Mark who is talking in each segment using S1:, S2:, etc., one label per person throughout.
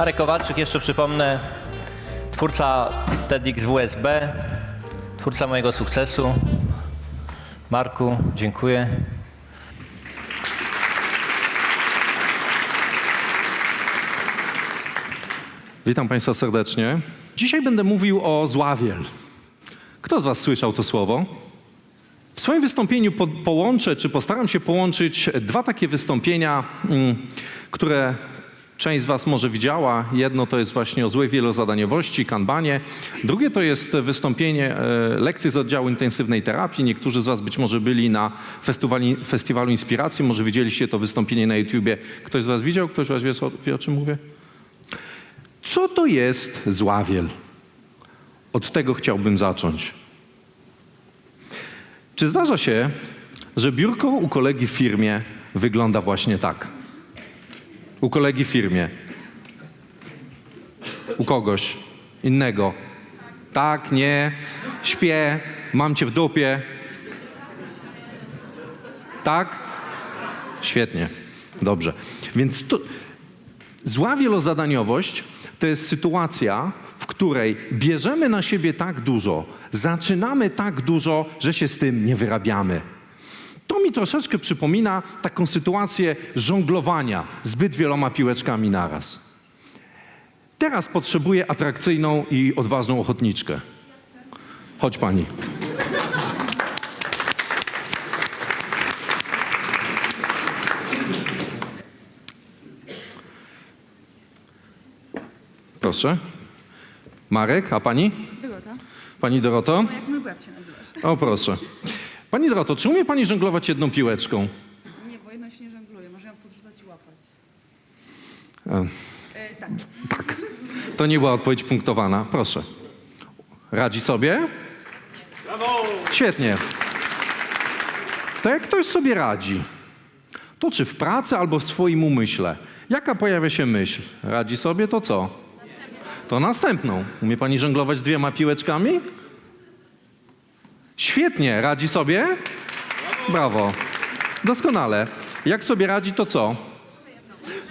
S1: Marek Kowalczyk, jeszcze przypomnę, twórca TEDx WSB, twórca mojego sukcesu. Marku, dziękuję.
S2: Witam Państwa serdecznie. Dzisiaj będę mówił o zławiel. Kto z Was słyszał to słowo? W swoim wystąpieniu po, połączę, czy postaram się połączyć dwa takie wystąpienia, mm, które część z Was może widziała. Jedno to jest właśnie o złej wielozadaniowości, kanbanie. Drugie to jest wystąpienie, e, lekcje z oddziału intensywnej terapii. Niektórzy z Was być może byli na festiwali, festiwalu Inspiracji, może widzieliście to wystąpienie na YouTubie. Ktoś z Was widział? Ktoś z Was wie, wie o czym mówię? Co to jest zławiel? Od tego chciałbym zacząć. Czy zdarza się, że biurko u kolegi w firmie wygląda właśnie tak? U kolegi w firmie. U kogoś innego. Tak, nie, śpię, mam cię w dupie. Tak? Świetnie. Dobrze. Więc to, Zła wielozadaniowość to jest sytuacja, w której bierzemy na siebie tak dużo, zaczynamy tak dużo, że się z tym nie wyrabiamy. To mi troszeczkę przypomina taką sytuację żonglowania zbyt wieloma piłeczkami naraz. Teraz potrzebuję atrakcyjną i odważną ochotniczkę. Chodź pani. Proszę. Marek, a pani?
S3: Dorota.
S2: Pani Doroto?
S3: Jak mój brat się nazywasz.
S2: O proszę. Pani Doroto, czy umie pani żonglować jedną piłeczką?
S3: Nie, bo jedna się nie żongluje. Może ją podrzucać i łapać.
S2: E,
S3: E, tak.
S2: tak. To nie była odpowiedź punktowana. Proszę. Radzi sobie? Świetnie. To jak ktoś sobie radzi, to czy w pracy albo w swoim umyśle, jaka pojawia się myśl? Radzi sobie, to co? To następną. Umie pani żonglować dwiema piłeczkami? Świetnie. Radzi sobie? Brawo. Doskonale. Jak sobie radzi, to co?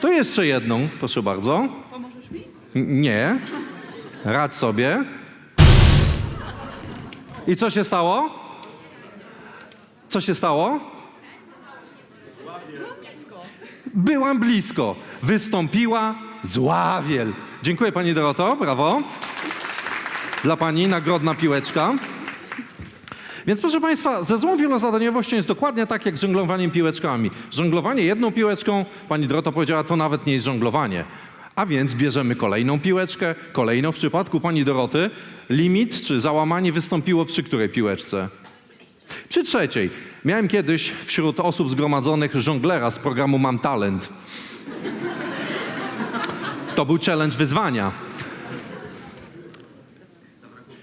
S2: To jeszcze jedną, proszę bardzo.
S3: Pomożesz mi?
S2: Nie. Radź sobie. I co się stało? Co się stało? Byłam blisko. Wystąpiła zławiel. Dziękuję pani Doroto, brawo. Dla pani nagrodna piłeczka. Więc proszę Państwa, ze złą wielozadaniowością jest dokładnie tak jak z żonglowaniem piłeczkami. Żonglowanie jedną piłeczką, pani Dorota powiedziała, to nawet nie jest żonglowanie. A więc bierzemy kolejną piłeczkę, kolejną. W przypadku pani Doroty limit czy załamanie wystąpiło przy której piłeczce? Przy trzeciej. Miałem kiedyś wśród osób zgromadzonych żonglera z programu Mam Talent. To był challenge wyzwania.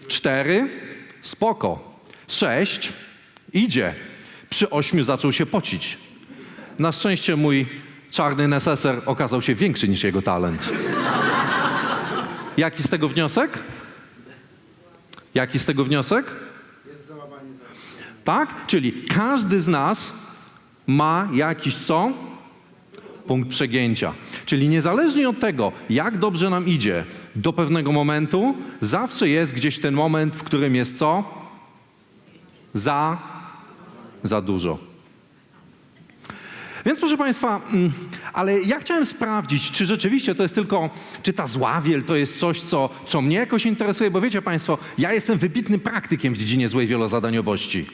S2: Cztery, spoko. Sześć, idzie. Przy ośmiu zaczął się pocić. Na szczęście mój czarny neseser okazał się większy niż jego talent. Jaki z tego wniosek? Jaki z tego wniosek? Tak? Czyli każdy z nas ma jakiś co? Punkt przegięcia. Czyli niezależnie od tego, jak dobrze nam idzie do pewnego momentu, zawsze jest gdzieś ten moment, w którym jest co? Za, za dużo. Więc proszę Państwa, mm, ale ja chciałem sprawdzić, czy rzeczywiście to jest tylko, czy ta zławiel to jest coś, co, co mnie jakoś interesuje, bo wiecie Państwo, ja jestem wybitnym praktykiem w dziedzinie złej wielozadaniowości.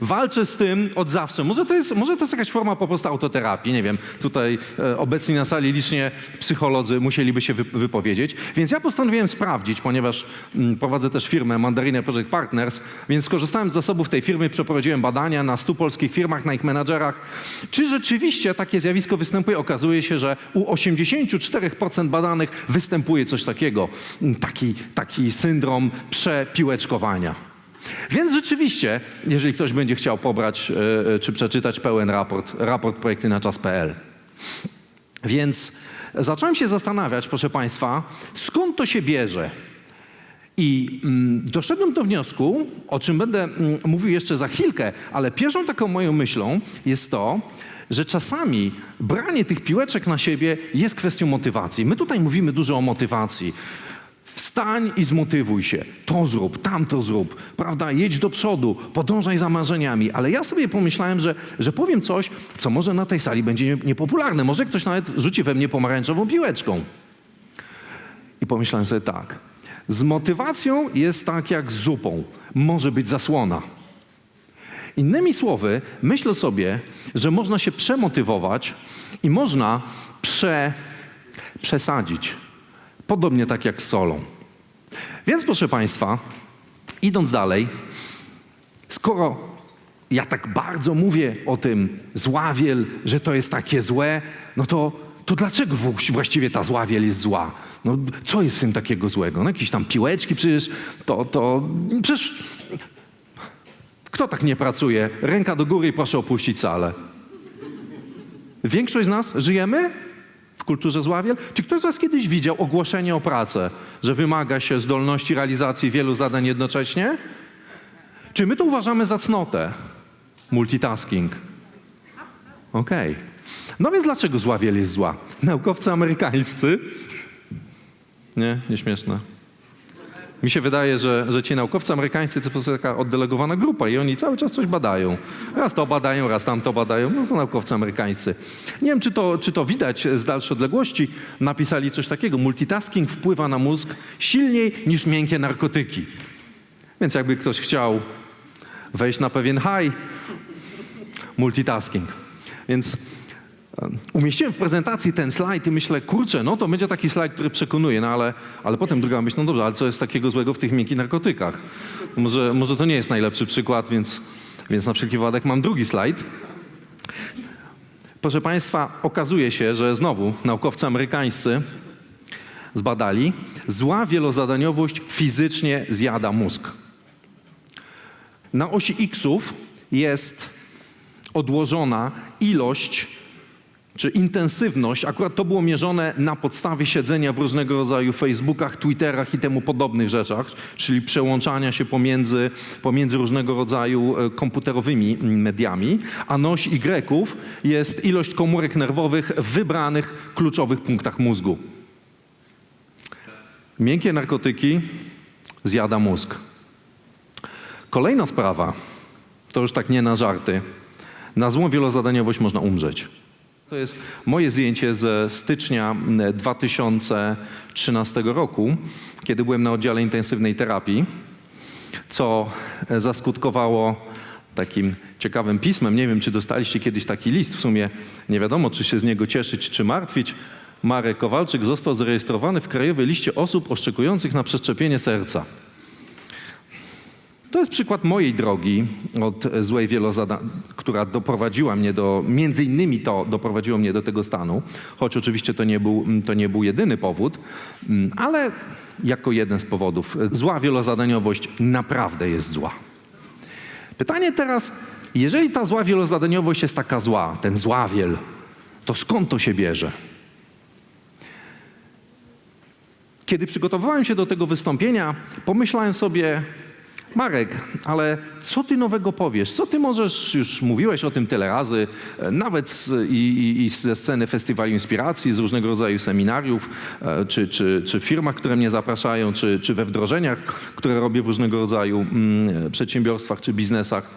S2: Walczę z tym od zawsze. Może to, jest, może to jest jakaś forma po prostu autoterapii, nie wiem. Tutaj e, obecni na sali licznie psycholodzy musieliby się wy, wypowiedzieć. Więc ja postanowiłem sprawdzić, ponieważ mm, prowadzę też firmę Mandarina Project Partners, więc skorzystałem z zasobów tej firmy, przeprowadziłem badania na 100 polskich firmach, na ich menadżerach. Czy rzeczywiście takie zjawisko występuje? Okazuje się, że u 84% badanych występuje coś takiego, mm, taki, taki syndrom przepiłeczkowania. Więc rzeczywiście, jeżeli ktoś będzie chciał pobrać e, e, czy przeczytać pełen raport, raport projekty na czas.pl. Więc zacząłem się zastanawiać, proszę Państwa, skąd to się bierze. I mm, doszedłem do wniosku, o czym będę mm, mówił jeszcze za chwilkę, ale pierwszą taką moją myślą jest to, że czasami branie tych piłeczek na siebie jest kwestią motywacji. My tutaj mówimy dużo o motywacji. Wstań i zmotywuj się. To zrób, tamto zrób, prawda? Jedź do przodu, podążaj za marzeniami. Ale ja sobie pomyślałem, że, że powiem coś, co może na tej sali będzie nie- niepopularne. Może ktoś nawet rzuci we mnie pomarańczową piłeczką. I pomyślałem sobie tak. Z motywacją jest tak jak z zupą. Może być zasłona. Innymi słowy, myślę sobie, że można się przemotywować i można prze, przesadzić. Podobnie tak jak z solą. Więc proszę Państwa, idąc dalej, skoro ja tak bardzo mówię o tym zławiel, że to jest takie złe, no to, to dlaczego wł- właściwie ta zławiel jest zła? No, co jest w tym takiego złego? No, jakieś tam piłeczki przecież, to, to przecież kto tak nie pracuje? Ręka do góry i proszę opuścić salę. Większość z nas żyjemy w kulturze zławiel? Czy ktoś z was kiedyś widział ogłoszenie o pracę, że wymaga się zdolności realizacji wielu zadań jednocześnie? Czy my to uważamy za cnotę? Multitasking. Okej. No więc dlaczego zławiel jest zła? Naukowcy amerykańscy... Nie, nieśmieszne. Mi się wydaje, że, że ci naukowcy amerykańscy to prostu taka oddelegowana grupa i oni cały czas coś badają. Raz to badają, raz tam to badają. No są naukowcy amerykańscy. Nie wiem, czy to, czy to widać z dalszej odległości. Napisali coś takiego. Multitasking wpływa na mózg silniej niż miękkie narkotyki. Więc jakby ktoś chciał wejść na pewien high, multitasking. Więc umieściłem w prezentacji ten slajd i myślę, kurczę, no to będzie taki slajd, który przekonuje, no ale, ale potem druga myśl, no dobrze, ale co jest takiego złego w tych miękkich narkotykach? Może, może to nie jest najlepszy przykład, więc, więc na wszelki wypadek mam drugi slajd. Proszę Państwa, okazuje się, że znowu naukowcy amerykańscy zbadali, zła wielozadaniowość fizycznie zjada mózg. Na osi X-ów jest odłożona ilość czy intensywność, akurat to było mierzone na podstawie siedzenia w różnego rodzaju Facebookach, Twitterach i temu podobnych rzeczach, czyli przełączania się pomiędzy, pomiędzy różnego rodzaju e, komputerowymi mm, mediami, a osi Y jest ilość komórek nerwowych w wybranych kluczowych punktach mózgu. Miękkie narkotyki zjada mózg. Kolejna sprawa, to już tak nie na żarty. Na złą wielozadaniowość można umrzeć. To jest moje zdjęcie ze stycznia mm, 2013 roku, kiedy byłem na oddziale intensywnej terapii, co e, zaskutkowało takim ciekawym pismem. Nie wiem, czy dostaliście kiedyś taki list. W sumie nie wiadomo, czy się z niego cieszyć, czy martwić. Marek Kowalczyk został zarejestrowany w krajowej liście osób oczekujących na przeszczepienie serca. To jest przykład mojej drogi od złej wielozada, która doprowadziła mnie do, między innymi to doprowadziło mnie do tego stanu, choć oczywiście to nie był, to nie był jedyny powód, mm, ale jako jeden z powodów. Zła wielozadaniowość naprawdę jest zła. Pytanie teraz, jeżeli ta zła wielozadaniowość jest taka zła, ten zławiel, to skąd to się bierze? Kiedy przygotowywałem się do tego wystąpienia, pomyślałem sobie, Marek, ale co ty nowego powiesz? Co ty możesz, już mówiłeś o tym tyle razy, e, nawet z, i, i, ze sceny Festiwalu Inspiracji, z różnego rodzaju seminariów, e, czy, czy, czy firmach, które mnie zapraszają, czy, czy we wdrożeniach, które robię w różnego rodzaju mm, przedsiębiorstwach czy biznesach.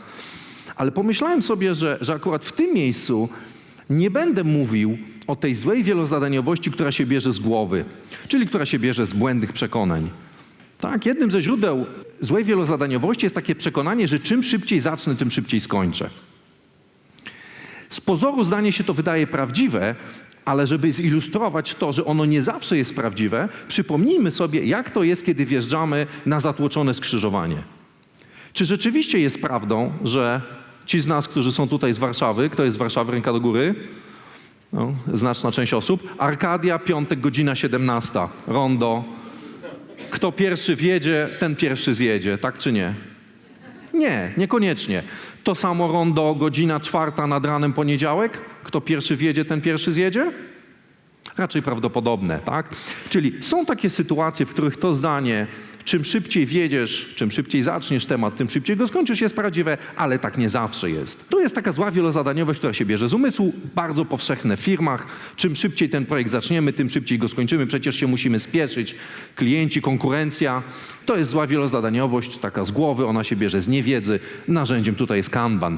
S2: Ale pomyślałem sobie, że, że akurat w tym miejscu nie będę mówił o tej złej wielozadaniowości, która się bierze z głowy, czyli która się bierze z błędnych przekonań. Tak, jednym ze źródeł złej wielozadaniowości jest takie przekonanie, że czym szybciej zacznę, tym szybciej skończę. Z pozoru zdanie się to wydaje prawdziwe, ale żeby zilustrować to, że ono nie zawsze jest prawdziwe, przypomnijmy sobie, jak to jest, kiedy wjeżdżamy na zatłoczone skrzyżowanie. Czy rzeczywiście jest prawdą, że ci z nas, którzy są tutaj z Warszawy, kto jest z Warszawy, ręka do góry? No, znaczna część osób. Arkadia, piątek, godzina 17. Rondo. Kto pierwszy wjedzie, ten pierwszy zjedzie, tak czy nie? Nie, niekoniecznie. To samo rondo, godzina czwarta nad ranem poniedziałek. Kto pierwszy wjedzie, ten pierwszy zjedzie? raczej prawdopodobne, tak? Czyli są takie sytuacje, w których to zdanie, czym szybciej wiedziesz, czym szybciej zaczniesz temat, tym szybciej go skończysz, jest prawdziwe, ale tak nie zawsze jest. To jest taka zła wielozadaniowość, która się bierze z umysłu, bardzo powszechne w firmach. Czym szybciej ten projekt zaczniemy, tym szybciej go skończymy, przecież się musimy spieszyć. Klienci, konkurencja. To jest zła wielozadaniowość, taka z głowy, ona się bierze z niewiedzy. Narzędziem tutaj jest Kanban.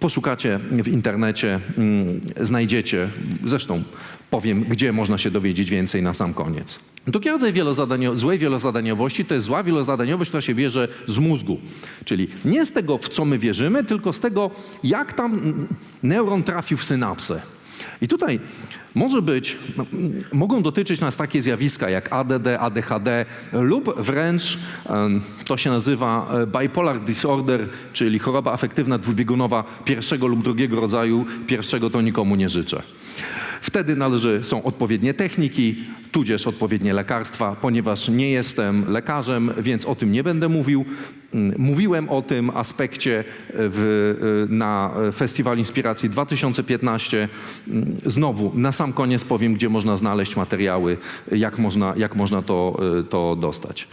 S2: Poszukacie w internecie, mm, znajdziecie. Zresztą powiem, gdzie można się dowiedzieć więcej na sam koniec. Drugi rodzaj wielozadanio- złej wielozadaniowości to jest zła wielozadaniowość, która się bierze z mózgu. Czyli nie z tego, w co my wierzymy, tylko z tego, jak tam neuron trafił w synapsę. I tutaj może być, no, mogą dotyczyć nas takie zjawiska jak ADD, ADHD lub wręcz to się nazywa e, bipolar disorder, czyli choroba afektywna dwubiegunowa pierwszego lub drugiego rodzaju. Pierwszego to nikomu nie życzę. Wtedy należy, są odpowiednie techniki, tudzież odpowiednie lekarstwa, ponieważ nie jestem lekarzem, więc o tym nie będę mówił. Mm, Mówiłem o tym aspekcie w, na Festiwal Inspiracji 2015. Mm, Znowu, na sam koniec powiem, gdzie można znaleźć materiały, jak można, jak można to, to dostać.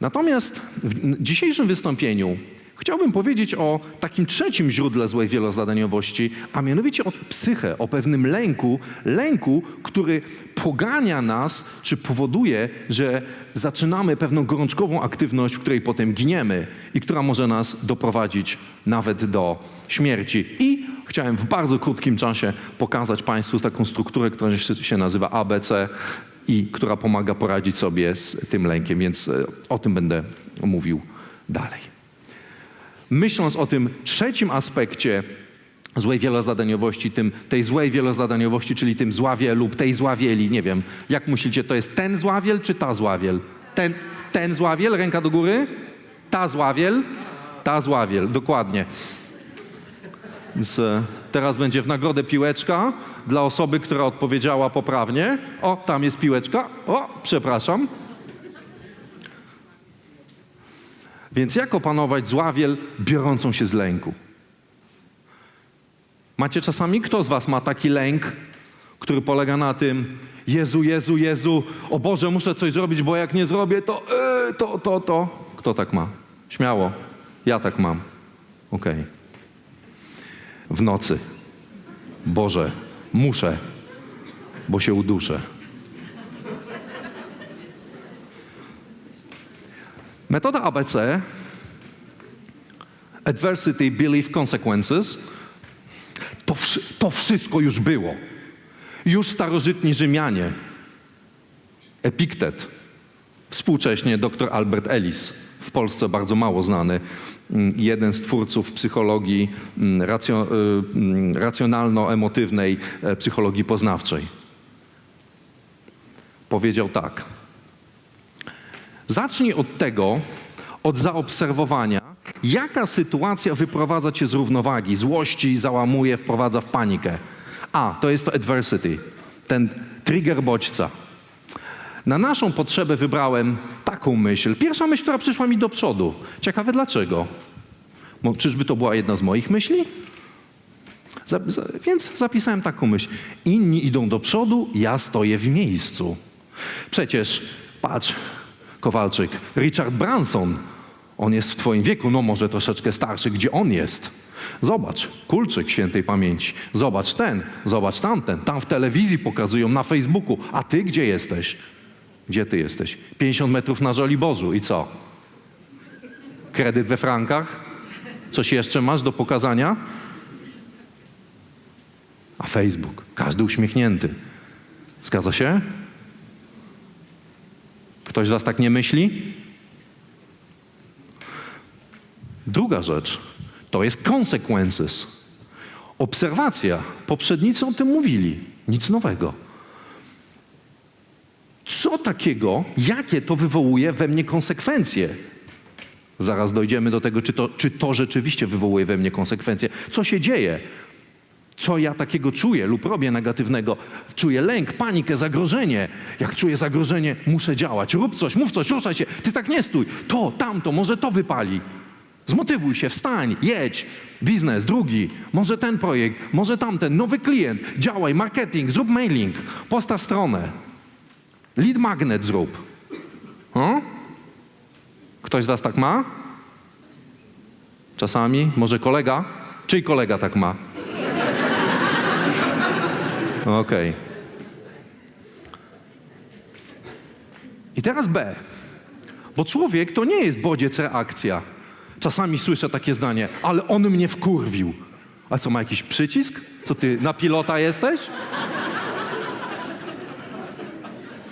S2: Natomiast w dzisiejszym wystąpieniu chciałbym powiedzieć o takim trzecim źródle złej wielozadaniowości, a mianowicie o psychę, o pewnym lęku, lęku, który pogania nas, czy powoduje, że zaczynamy pewną gorączkową aktywność, w której potem giniemy i która może nas doprowadzić nawet do śmierci. I chciałem w bardzo krótkim czasie pokazać Państwu taką strukturę, która się- nazywa ABC i która pomaga poradzić sobie z tym lękiem, więc e, o tym będę mówił dalej. Myśląc o tym trzecim aspekcie złej wielozadaniowości, tym, tej złej wielozadaniowości, czyli tym zławie lub tej zławieli, nie wiem, jak myślicie, to jest ten zławiel czy ta zławiel? Ten, ten zławiel, ręka do góry? Ta zławiel? Ta zławiel, dokładnie. Więc e, teraz będzie w nagrodę piłeczka dla osoby, która odpowiedziała poprawnie. O, tam jest piłeczka. O, przepraszam. Więc jak opanować zławiel biorącą się z lęku? Macie czasami, kto z was ma taki lęk, który polega na tym, Jezu, Jezu, Jezu, o Boże, muszę coś zrobić, bo jak nie zrobię, to yy, to, to, to. Kto tak ma? Śmiało. Ja tak mam. Okej. W nocy. Boże, muszę, bo się uduszę. Metoda ABC, Adversity, Belief, Consequences, to, to wszystko już było. Już starożytni Rzymianie, Epiktet, współcześnie dr Albert Ellis, w Polsce bardzo mało znany, mm, jeden z twórców psychologii mm, racjo, y, mm, racjonalno-emotywnej e, psychologii poznawczej. Powiedział tak. Zacznij od tego, od zaobserwowania, jaka sytuacja wyprowadza cię z równowagi, złości, załamuje, wprowadza w panikę. A, to jest to adversity, ten trigger bodźca. Na naszą potrzebę wybrałem taką myśl. Pierwsza myśl, która przyszła mi do przodu. Ciekawe dlaczego. Mo- Czyżby to była jedna z moich myśli? Za, za, więc zapisałem taką myśl. Inni idą do przodu, ja stoję w miejscu. Przecież, patrz, Kowalczyk, Richard Branson, on jest w twoim wieku, no może troszeczkę starszy, gdzie on jest? Zobacz, Kulczyk świętej pamięci. Zobacz ten, zobacz tamten. Tam w telewizji pokazują, na Facebooku. A ty gdzie jesteś? Gdzie ty jesteś? 50 metrów na Żoliborzu i co? Kredyt we frankach? Coś jeszcze masz do pokazania? A Facebook, każdy uśmiechnięty. Zgadza się? Ktoś z Was tak nie myśli? Druga rzecz to jest consequences. Obserwacja. Poprzednicy o tym mówili. Nic nowego. Co takiego, jakie to wywołuje we mnie konsekwencje? Zaraz dojdziemy do tego, czy to, czy to rzeczywiście wywołuje we mnie konsekwencje. Co się dzieje? Co ja takiego czuję lub robię negatywnego? Czuję lęk, panikę, zagrożenie. Jak czuję zagrożenie, muszę działać. Rób coś, mów coś, ruszaj się. Ty tak nie stój. To, tamto, może to wypali. Zmotywuj się, wstań, jedź. biznes, drugi, może ten projekt, może tamten, nowy klient, działaj, marketing, zrób mailing, postaw stronę, lead magnet zrób. O? Ktoś z was tak ma? Czasami? Może kolega? Czyj kolega tak ma? Okej. I teraz B. Bo człowiek to nie jest bodziec reakcja. Czasami słyszę takie zdanie, ale on mnie wkurwił. A co, ma jakiś przycisk? Co ty, na pilota jesteś?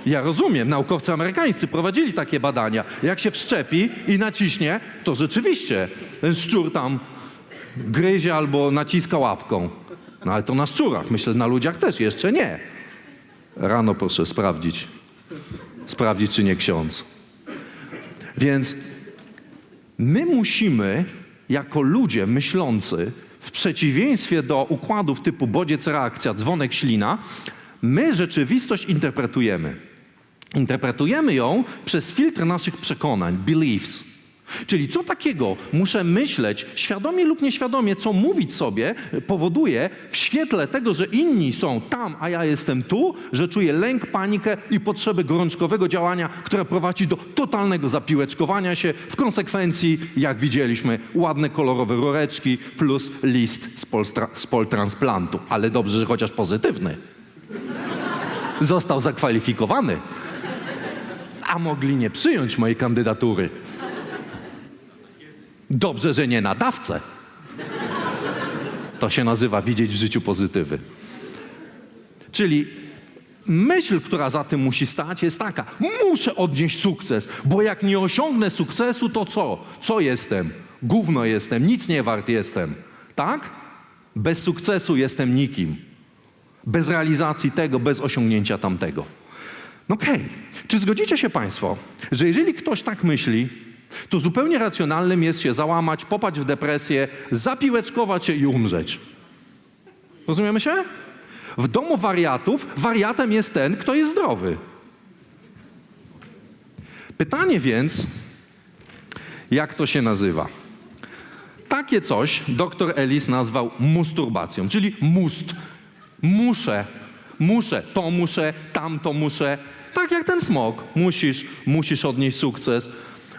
S2: Ja rozumiem, naukowcy amerykańscy prowadzili takie badania. Jak się wszczepi i naciśnie, to rzeczywiście ten szczur tam gryzie albo naciska łapką. No ale to na szczurach, myślę, na ludziach też jeszcze nie. Rano proszę sprawdzić. Sprawdzić, czy nie ksiądz. Więc my musimy, jako ludzie myślący, w przeciwieństwie do układów typu bodziec, reakcja, dzwonek, ślina, my rzeczywistość interpretujemy. Interpretujemy ją przez filtr naszych przekonań, beliefs. Czyli co takiego muszę myśleć, świadomie lub nieświadomie, co mówić sobie, powoduje w świetle tego, że inni są tam, a ja jestem tu, że czuję lęk, panikę i potrzebę gorączkowego działania, które prowadzi do totalnego zapiłeczkowania się. W konsekwencji, jak widzieliśmy, ładne kolorowe rureczki plus list z, polstra, z poltransplantu. Ale dobrze, że chociaż pozytywny. Został zakwalifikowany. A mogli nie przyjąć mojej kandydatury. Dobrze, że nie na dawce. To się nazywa widzieć w życiu pozytywy. Czyli myśl, która za tym musi stać, jest taka: muszę odnieść sukces, bo jak nie osiągnę sukcesu, to co? Co jestem? Gówno jestem, nic nie wart jestem. Tak? Bez sukcesu jestem nikim. Bez realizacji tego, bez osiągnięcia tamtego. No Okej. Czy zgodzicie się Państwo, że jeżeli ktoś tak myśli, to zupełnie racjonalnym jest się załamać, popaść w depresję, zapiłeczkować się i umrzeć? Rozumiemy się? W domu wariatów wariatem jest ten, kto jest zdrowy. Pytanie więc, jak to się nazywa? Takie coś dr Ellis nazwał musturbacją, czyli must. Muszę, muszę, to muszę, tamto muszę. Tak jak ten smok. Musisz, musisz odnieść sukces,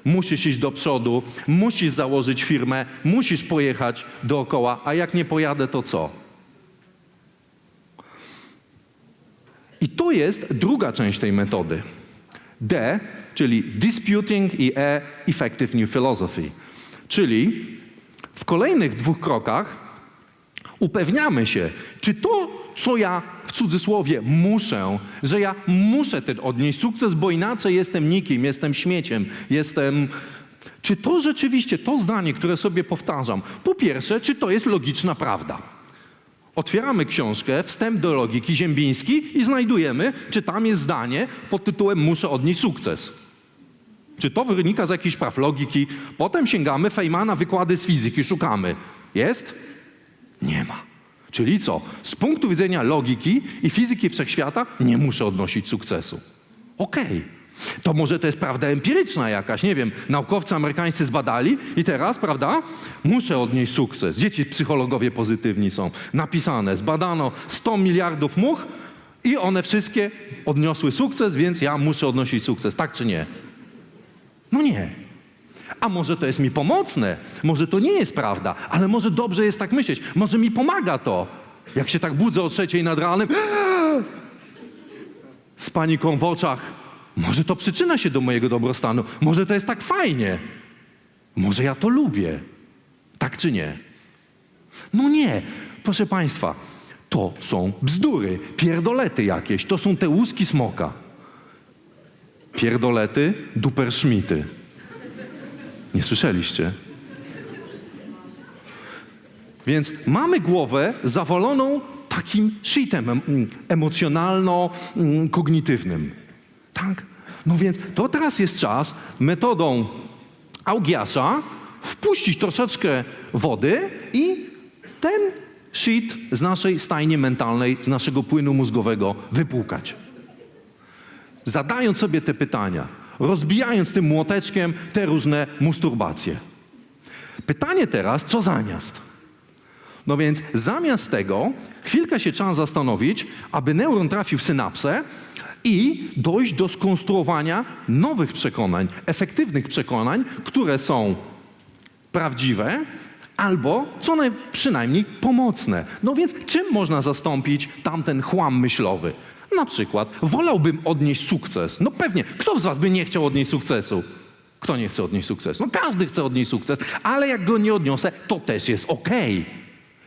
S2: musisz iść do przodu, musisz założyć firmę, musisz pojechać dookoła, a jak nie pojadę, to co? I to jest druga część tej metody. D, czyli disputing i E, effective new philosophy. Czyli w kolejnych dwóch krokach upewniamy się, czy to, co ja w cudzysłowie muszę, że ja muszę ten odnieść sukces, bo inaczej jestem nikim, jestem śmieciem, jestem. Czy to rzeczywiście, to zdanie, które sobie powtarzam, po pierwsze, czy to jest logiczna prawda? Otwieramy książkę, wstęp do logiki Ziembiński i znajdujemy, czy tam jest zdanie pod tytułem Muszę odnieść sukces. Czy to wynika z jakichś praw logiki? Potem sięgamy Feynmana, wykłady z fizyki, szukamy. Jest? Nie ma. Czyli co? Z punktu widzenia logiki i fizyki wszechświata nie muszę odnosić sukcesu. Okej. To może to jest prawda empiryczna jakaś, nie wiem, naukowcy amerykańscy zbadali i teraz, prawda, muszę odnieść sukces. Dzieci psychologowie pozytywni są. Napisane, zbadano 100 miliardów much i one wszystkie odniosły sukces, więc ja muszę odnosić sukces. Tak czy nie? No nie. A może to jest mi pomocne, może to nie jest prawda, ale może dobrze jest tak myśleć, może mi pomaga to. Jak się tak budzę o trzeciej nad ranem, z paniką w oczach, może to przyczyna się do mojego dobrostanu, może to jest tak fajnie, może ja to lubię. Tak czy nie? No nie, proszę Państwa, to są bzdury, pierdolety jakieś, to są te łuski smoka. Pierdolety, duperszmity. Nie słyszeliście? Więc mamy głowę zawaloną takim shitem em- emocjonalno-kognitywnym. Tak? No więc to teraz jest czas metodą Augiasza wpuścić troszeczkę wody i ten shit z naszej stajni mentalnej, z naszego płynu mózgowego wypłukać zadając sobie te pytania, rozbijając tym młoteczkiem te różne musturbacje. Pytanie teraz, co zamiast? No więc zamiast tego chwilkę się trzeba zastanowić, aby neuron trafił w synapsę i dojść do skonstruowania nowych przekonań, efektywnych przekonań, które są prawdziwe albo co naj, przynajmniej pomocne. No więc czym można zastąpić tamten chłam myślowy? Na przykład wolałbym odnieść sukces. No pewnie, kto z was by nie chciał odnieść sukcesu? Kto nie chce odnieść sukcesu? No każdy chce odnieść sukces, ale jak go nie odniosę, to też jest okej.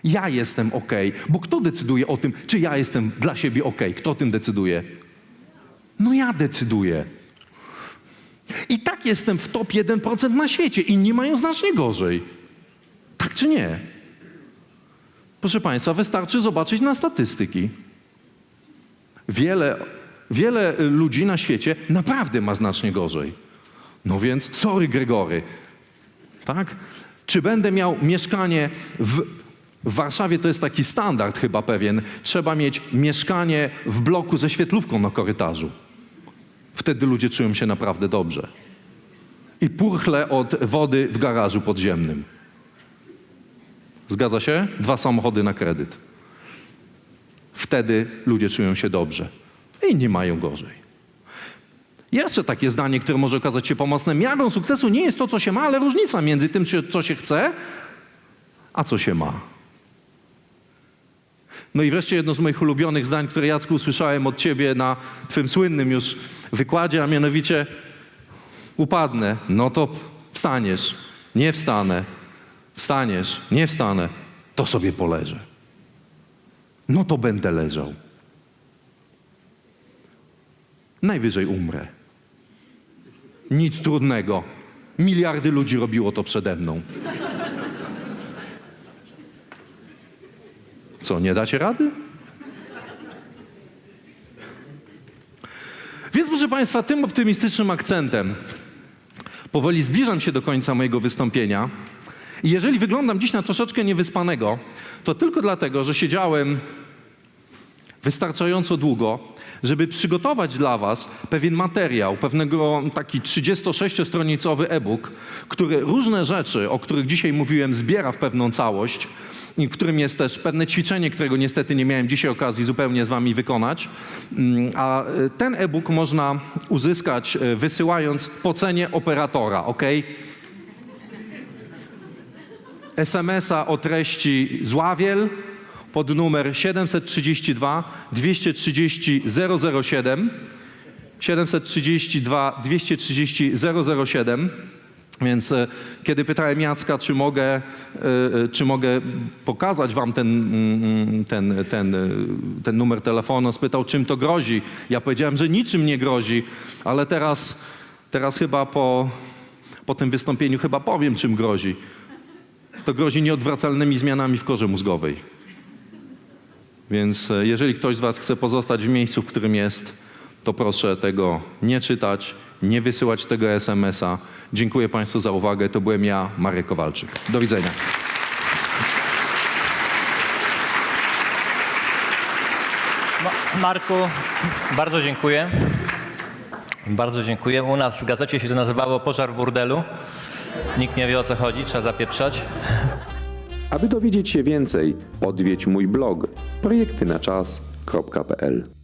S2: Ja jestem okej, bo kto decyduje o tym, czy ja jestem dla siebie okej? Kto o tym decyduje? No ja decyduję. I tak jestem w top 1% na świecie. Inni mają znacznie gorzej. Tak czy nie? Proszę Państwa, wystarczy zobaczyć na statystyki. Wiele, wiele ludzi na świecie naprawdę ma znacznie gorzej. No więc, sorry Gregory, tak? Czy będę miał mieszkanie w, w Warszawie, to jest taki standard chyba pewien, trzeba mieć mieszkanie w bloku ze świetlówką na korytarzu. Wtedy ludzie czują się naprawdę dobrze. I purchle od wody w garażu podziemnym. Zgadza się? Dwa samochody na kredyt. Wtedy ludzie czują się dobrze. Inni mają gorzej. Jeszcze takie zdanie, które może okazać się pomocne. Miarą sukcesu nie jest to, co się ma, ale różnica między tym, co się chce, a co się ma. No i wreszcie jedno z moich ulubionych zdań, które Jacku usłyszałem od ciebie na twym słynnym już wykładzie, a mianowicie upadnę, no to wstaniesz, nie wstanę, wstaniesz, nie wstanę, to sobie poleżę. No to będę leżał. Najwyżej umrę. Nic trudnego. Miliardy ludzi robiło to przede mną. Co, nie dacie rady? Więc proszę Państwa, tym optymistycznym akcentem powoli zbliżam się do końca mojego wystąpienia. I jeżeli wyglądam dziś na troszeczkę niewyspanego, to tylko dlatego, że siedziałem wystarczająco długo, żeby przygotować dla Was pewien materiał, pewnego taki 36-stronicowy e-book, który różne rzeczy, o których dzisiaj mówiłem, zbiera w pewną całość i którym jest też pewne ćwiczenie, którego niestety nie miałem dzisiaj okazji zupełnie z Wami wykonać. Mm, A y, ten e-book można uzyskać y, wysyłając po cenie operatora, ok? SMS-a o treści Zławiel pod numer 732 230 007 732 230 007 więc e, kiedy pytałem Jacka, czy mogę, e, e, czy mogę pokazać wam ten, mm, ten, ten, e, ten numer telefonu, spytał, czym to grozi. Ja powiedziałem, że niczym nie grozi, ale teraz, teraz chyba po, po tym wystąpieniu chyba powiem, czym grozi. To grozi nieodwracalnymi zmianami w korze mózgowej. Więc e, jeżeli ktoś z Was chce pozostać w miejscu, w którym jest, to proszę tego nie czytać, nie wysyłać tego SMS-a. Dziękuję Państwu za uwagę. To byłem ja, Marek Kowalczyk. Do widzenia.
S1: Ma- Marku, bardzo dziękuję. Bardzo dziękuję. U nas w gazecie się to nazywało Pożar w burdelu. Nikt nie wie o co chodzi, trzeba zapieprzać.
S4: Aby dowiedzieć się więcej, odwiedź mój blog projektynaczas.pl.